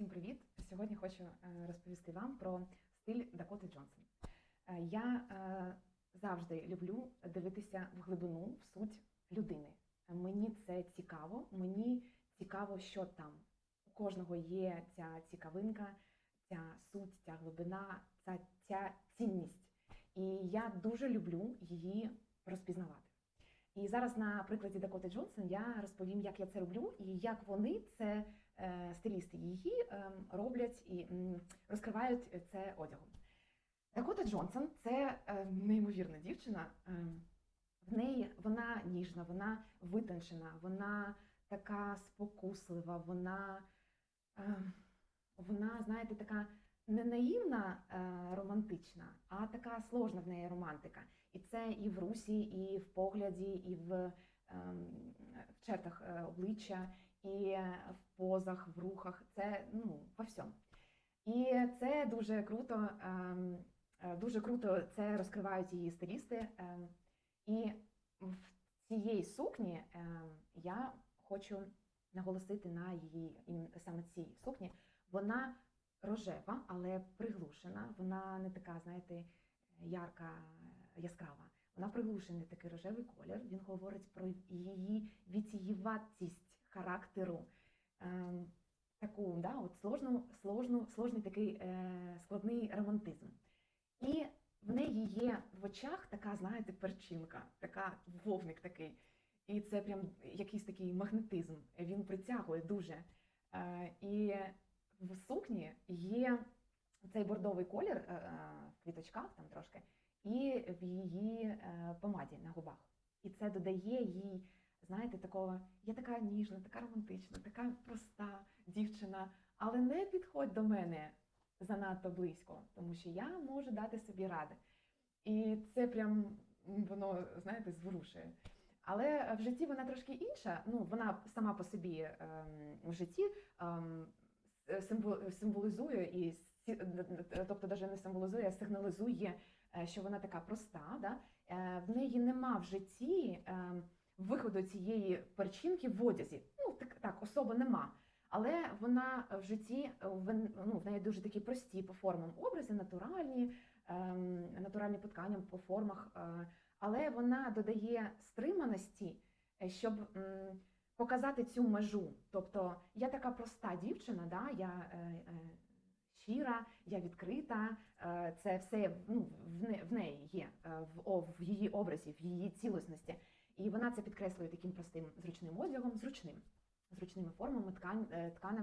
Всім привіт! Сьогодні хочу е, розповісти вам про стиль Дакоти Джонсон. Е, Я е, завжди люблю дивитися в глибину, в суть людини. Мені це цікаво, мені цікаво, що там. У кожного є ця цікавинка, ця суть, ця глибина, ця, ця цінність. І я дуже люблю її розпізнавати. І зараз на прикладі Дакоти Джонсон я розповім, як я це роблю і як вони це е, стилісти її е, роблять і розкривають це одягом. Дакота Джонсон це е, неймовірна дівчина. В неї вона ніжна, вона витончена, вона така спокуслива, вона, вона знаєте, така не наївна е, романтична, а така сложна в неї романтика. І це і в русі, і в погляді, і в, ем, в чертах е, обличчя, і е, в позах, в рухах. Це ну, во всьому. І це дуже круто, ем, дуже круто це розкривають її стилісти. ем, І в цієї сукні я хочу наголосити на її саме цій сукні. Вона рожева, але приглушена. Вона не така, знаєте, ярка, яскрава. Вона приглушений такий рожевий колір. Він говорить про її вітієватість характеру. Ем, таку, да, от сложну, сложну, сложний такий е, складний романтизм. І в неї є в очах така, знаєте, перчинка, така вовник такий. І це прям якийсь такий магнетизм. Він притягує дуже. Е, і в сукні є цей бордовий колір е, е, в квіточках там трошки, і в її е, помаді на губах. І це додає їй, знаєте, такого, я така ніжна, така романтична, така проста дівчина, але не підходь до мене занадто близько, тому що я можу дати собі ради. І це прям воно, знаєте, зворушує. Але в житті вона трошки інша. Ну, вона сама по собі ем, в житті ем, символізує і тобто навіть не символізує, а сигналізує, е, що вона така проста. Да? Е, В неї нема в житті виходу цієї перчинки в одязі. Ну так, так особо нема. Але вона в житті е, ну, в неї дуже такі прості по формам образи, натуральні, натуральні по тканям, по формах. Е, але вона додає стриманості, е, щоб показати цю межу. Тобто я така проста дівчина, да, я е, е, щира, я відкрита, е, це все ну, в, не, в неї є, е, в, в її образі, в її цілісності. І вона це підкреслює таким простим зручним одягом, зручним, зручними формами, ткань, е, тканами.